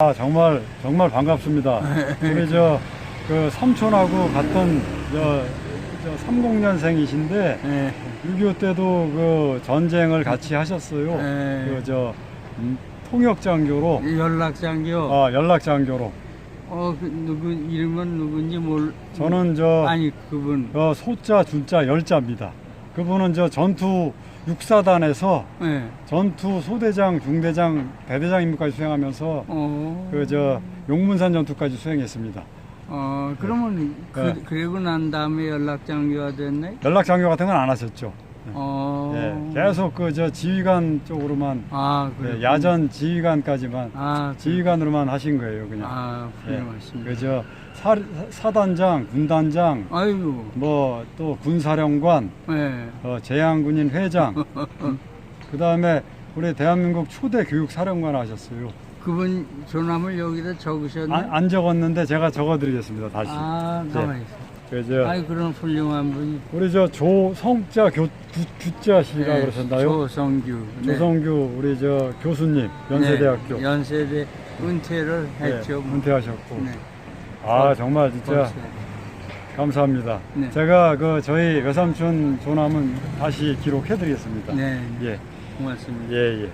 아, 정말 정말 반갑습니다. 우리 저그 삼촌하고 같은 저, 저 30년생이신데 예. 6.25 때도 그 전쟁을 같이 하셨어요. 네. 그저 통역장교로 연락장교. 아, 연락장교로. 어, 그 누구 이름은 누군지 몰. 저는 저 아니 그분. 어, 소자 줄자 열자입니다. 그분은 저 전투 육사단에서 예. 전투 소대장, 중대장, 대대장 임무까지 수행하면서 어. 그 저 용문산 전투까지 수행했습니다. 어 그러면 그, 네. 그리고 난 다음에 연락 장교가 됐네. 연락 장교 같은 건 안 하셨죠. 어. 예, 계속 그 저 지휘관 쪽으로만 아 예, 그래. 야전 지휘관까지만 아 그- 지휘관으로만 하신 거예요, 그냥. 아 예, 훌륭하십니다. 그저 사단장, 군단장, 아이고. 뭐 또 군사령관, 예. 어, 재향군인 회장, 그 다음에 우리 대한민국 초대 교육사령관 하셨어요. 그분 조남을 여기다 적으셨네. 안, 안 적었는데 제가 적어드리겠습니다, 다시. 아 가만히 있어. 그저 아이 그런 훌륭한 분이. 우리 저 조성자 교, 구, 규자 씨가 네, 그러셨나요? 조성규. 네. 조성규 우리 저 교수님 연세대학교 네, 연세대 은퇴를 네, 했죠. 뭐. 은퇴하셨고 네. 아 정말 진짜 벌써. 감사합니다. 네. 제가 그 저희 외삼촌 조남은 다시 기록해드리겠습니다. 네. 예, 고맙습니다. 예, 예.